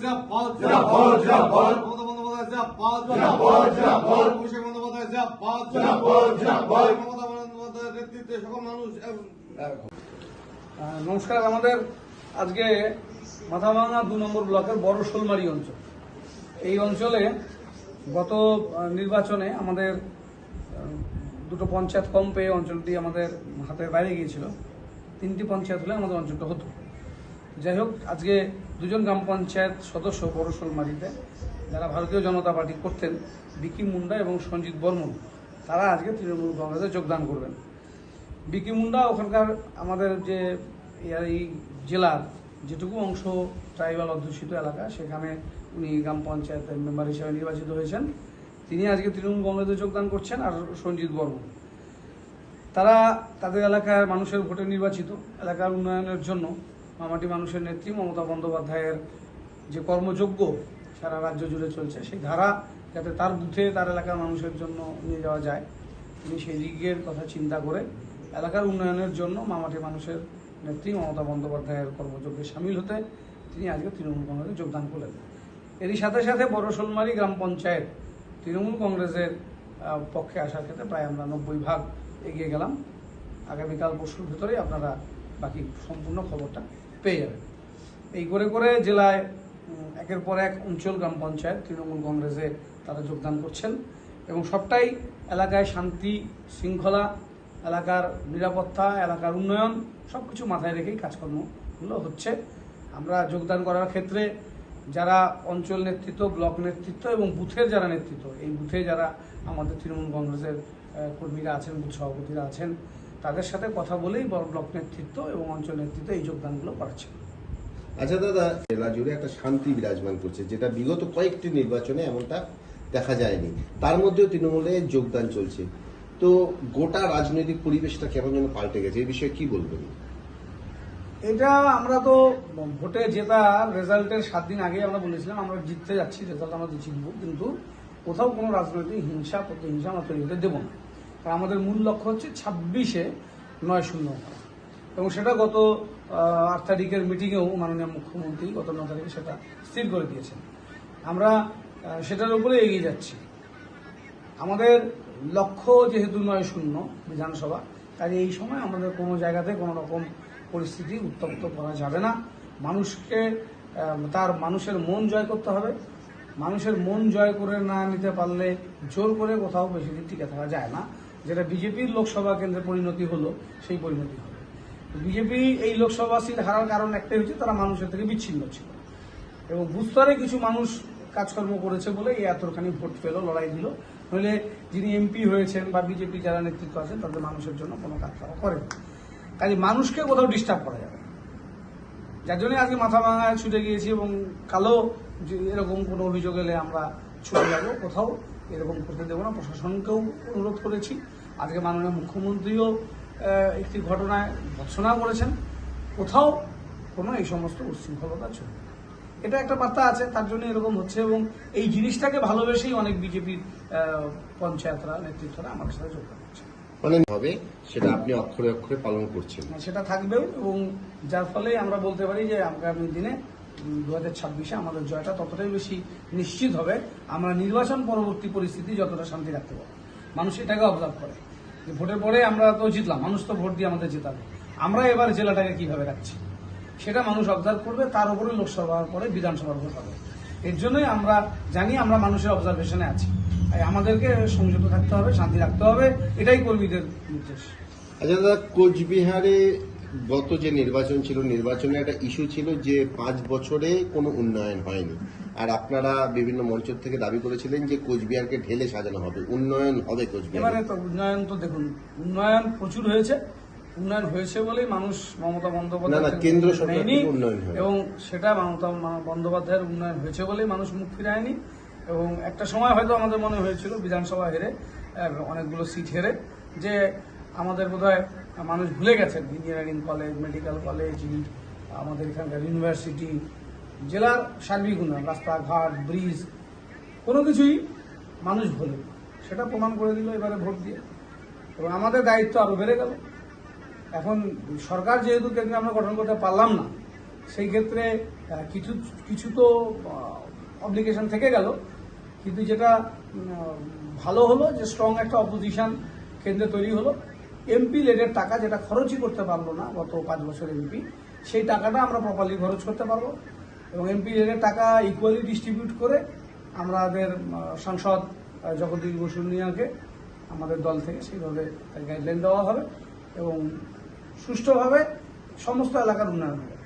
জিন্দাবাদ জিন্দাবাদ, জিন্দাবাদ। মমতা বন্দ্যোপাধ্যায় জিন্দাবাদ জিন্দাবাদ, জিন্দাবাদ। অভিষেক বন্দ্যোপাধ্যায় জিন্দাবাদ জিন্দাবাদ, জিন্দাবাদ। মমতা বন্দ্যোপাধ্যায়ের নেতৃত্বে সকল মানুষ নমস্কার। আমাদের আজকে মাথা মাথাভাঙা দু নম্বর ব্লকের বড় শোলমারি অঞ্চল। এই অঞ্চলে গত নির্বাচনে আমাদের দুটো পঞ্চায়েত কম পেয়ে অঞ্চলটি আমাদের হাতের বাইরে গিয়েছিল। তিনটি পঞ্চায়েত হলে আমাদের অঞ্চলটা হতো। যাই হোক আজকে দুজন গ্রাম পঞ্চায়েত সদস্য বড় শোলমারিতে যারা ভারতীয় জনতা পার্টি করতেন, বিকি মুন্ডা এবং সঞ্জিত বর্মন, তারা আজকে তৃণমূল কংগ্রেসে যোগদান করবেন। বিকি মুন্ডা ওখানকার আমাদের যে এই জেলার যেটুকু অংশ ট্রাইবাল অধ্যুষিত এলাকা, সেখানে উনি গ্রাম পঞ্চায়েতের মেম্বার হিসেবে নির্বাচিত হয়েছেন। তিনি আজকে তৃণমূল কংগ্রেসে যোগদান করছেন আর সঞ্জিত বর্মন। তারা তাদের এলাকার মানুষের ভোটে নির্বাচিত, এলাকার উন্নয়নের জন্য মামাটি মানুষের নেত্রী মমতা বন্দ্যোপাধ্যায়ের যে কর্মযোগ্য সারা রাজ্য জুড়ে চলছে, সেই ধারা যাতে তার বুথে, তার এলাকার মানুষের জন্য নিয়ে যাওয়া যায়, তিনি সেই দিকের কথা চিন্তা করে এলাকার উন্নয়নের জন্য মামাটি মানুষের নেত্রী মমতা বন্দ্যোপাধ্যায়ের কর্মযজ্ঞে সামিল হতে তিনি আজকে তৃণমূল কংগ্রেসে যোগদান করলেন। এরই সাথে সাথে বড় শোলমারি গ্রাম পঞ্চায়েত তৃণমূল কংগ্রেসের পক্ষে আসার ক্ষেত্রে প্রায় আমরা নব্বই ভাগ এগিয়ে গেলাম। আগামীকাল পরশুর ভিতরেই আপনারা বাকি সম্পূর্ণ খবরটা পেয়ে যাবেন এই করে করে জেলায় একের পর এক অঞ্চল গ্রাম পঞ্চায়েত তৃণমূল কংগ্রেসে তারা যোগদান করছেন এবং সবটাই এলাকায় শান্তি, শৃঙ্খলা, এলাকার নিরাপত্তা, এলাকার উন্নয়ন সব কিছু মাথায় রেখেই কাজকর্মগুলো হচ্ছে। আমরা যোগদান করার ক্ষেত্রে যারা অঞ্চল নেতৃত্ব, ব্লক নেতৃত্ব এবং বুথের যারা নেতৃত্ব, এই বুথে যারা আমাদের তৃণমূল কংগ্রেসের কর্মীরা আছেন, বুথ সভাপতিরা আছেন তাদের সাথে কথা বলেই বড় ব্লক নেতৃত্ব এবং অঞ্চল নেতৃত্ব এই যোগদানগুলো করাচ্ছে আচ্ছা দাদা জেলা জুড়ে একটা শান্তি বিরাজমান করছে যেটা বিগত কয়েকটি নির্বাচনে এমনটা দেখা যায়নি। তার মধ্যেও তৃণমূলে যোগদান চলছে। তো গোটা রাজনৈতিক পরিবেশটা কেমন যেন পাল্টে গেছে এই বিষয়ে কি বলবেন? এটা আমরা তো ভোটে জেতার রেজাল্টের সাত দিন আগে আমরা বলেছিলাম আমরা জিততে যাচ্ছি রেজাল্ট আমরা জিতব কিন্তু কোথাও কোনো রাজনৈতিক হিংসা প্রতিহিংসা আমরা তৈরি হতে দেবো না। কারণ আমাদের মূল লক্ষ্য হচ্ছে ছাব্বিশে নয় শূন্য এবং সেটা গত আট তারিখের মিটিংয়েও মাননীয় মুখ্যমন্ত্রী গত ন তারিখে সেটা স্থির করে দিয়েছেন। আমরা সেটার উপরে এগিয়ে যাচ্ছি। আমাদের লক্ষ্য যেহেতু নয় শূন্য বিধানসভা, তাই এই সময় আমাদের কোনো জায়গাতে কোনো রকম পরিস্থিতি উত্তপ্ত করা যাবে না। মানুষকে তার মানুষের মন জয় করতে হবে। মানুষের মন জয় করে না নিতে পারলে জোর করে কোথাও বেশি দিন টিকে থাকা যায় না। যেটা বিজেপির লোকসভা কেন্দ্রে পরিণতি হলো, সেই পরিণতি হবে। বিজেপি এই লোকসভা সিট হারার কারণ একটাই হচ্ছে, তারা মানুষের থেকে বিচ্ছিন্ন ছিল। এবং বুস্তরে কিছু মানুষ কাজকর্ম করেছে বলে এই এতখানি ভোট পেল, লড়াই দিল। নইলে যিনি এমপি হয়েছেন বা বিজেপি যারা নেতৃত্ব আছেন তাদের মানুষের জন্য কোনো কাজ তারা করেন। কাজে মানুষকে কোথাও ডিস্টার্ব করা যাবে যার জন্য আজকে মাথা ভাঙায় ছুটে গিয়েছি এবং কালো এরকম কোনো অভিযোগ এলে আমরা ছুটে যাব কোথাও। এরকম করতে দেবো না। প্রশাসনকেও অনুরোধ করেছি। আজকে মাননীয় মুখ্যমন্ত্রীও একটি ঘটনায় ভৎসনা করেছেন। কোথাও কোনো এই সমস্ত উচ্ছৃঙ্খলতা চলবে এটা একটা বার্তা আছে তার জন্য এরকম হচ্ছে এবং এই জিনিসটাকে ভালোবেসেই অনেক বিজেপির পঞ্চায়েতরা নেতৃত্বরা আমাদের সাথে যোগদান করছে। মানে হবে সেটা আপনি অক্ষরে অক্ষরে পালন করছেন। সেটা থাকবেও এবং যার ফলে আমরা বলতে পারি যে আগামী দিনে দু হাজার ছাব্বিশে আমাদের জয়টা ততটাই বেশি নিশ্চিত হবে। আমরা নির্বাচন পরবর্তী পরিস্থিতি যতটা শান্তি রাখতে পারব। মানুষ এটাকে অবজার্ভ করে যে ভোটের পরে আমরা তো জিতলাম, মানুষ তো ভোট দিয়ে আমাদের জেতাবে। আমরা এবার জেলাটাকে কীভাবে রাখছি? সেটা মানুষ অবজার্ভ করবে, তার উপরে লোকসভার পরে বিধানসভার ভোট হবে। এর জন্যই আমরা জানি আমরা মানুষের অবজারভেশনে আছি। আমাদেরকে সংযত থাকতে হবে, শান্তি রাখতে হবে, এটাই কর্মীদের নির্দেশ। আচ্ছা দাদা, কোচবিহারে গত যে নির্বাচন ছিল নির্বাচনে একটা ইস্যু ছিল যে পাঁচ বছরে কোনো উন্নয়ন হয়নি। আর আপনারা বিভিন্ন মঞ্চ থেকে দাবি করেছিলেন যে কোচবিহারকে ঢেলে সাজানো হবে। উন্নয়ন হবে কোচবিহার। এবারে তো উন্নয়ন তো দেখুন উন্নয়ন প্রচুর হয়েছে। উন্নয়ন হয়েছে বলেই মানুষ মমতা বন্দ্যোপাধ্যায় কেন্দ্র সরকার উন্নয়ন। এবং সেটা মমতা বন্দ্যোপাধ্যায়ের উন্নয়ন হয়েছে বলেই মানুষ মুখ ফিরায়নি। এবং একটা সময় হয়তো আমাদের মনে হয়েছিল বিধানসভা হেরে অনেকগুলো সিট হেরে যে আমাদের বোধহয় মানুষ ভুলে গেছেন। ইঞ্জিনিয়ারিং কলেজ মেডিকেল কলেজ আমাদের এখানকার ইউনিভার্সিটি জেলার সার্বিক উন্নয়ন, রাস্তাঘাট ব্রিজ কোনো কিছুই মানুষ ভুলে সেটা প্রমাণ করে দিল এবারে ভোট দিয়ে। এবং আমাদের দায়িত্ব আরও বেড়ে গেল। এখন সরকার যেহেতু কেন্দ্রে আমরা গঠন করতে পারলাম না, সেই ক্ষেত্রে কিছু কিছু তো অব্লিগেশন থেকে গেল। কিন্তু যেটা ভালো হলো যে স্ট্রং একটা অপোজিশন কেন্দ্রে তৈরি হলো। এমপি লেডের টাকা যেটা খরচই করতে পারল না, গত পাঁচ বছর এমপি সেই টাকাটা আমরা প্রপারলি খরচ করতে পারব এবং এমপি লেডের টাকা ইকুয়ালি ডিস্ট্রিবিউট করে আমাদের সাংসদ জগদীশ বসু নিয়াকে আমাদের দল থেকে সেইভাবে গাইডলাইন দেওয়া হবে এবং সুষ্ঠুভাবে সমস্ত এলাকার উন্নয়ন হবে।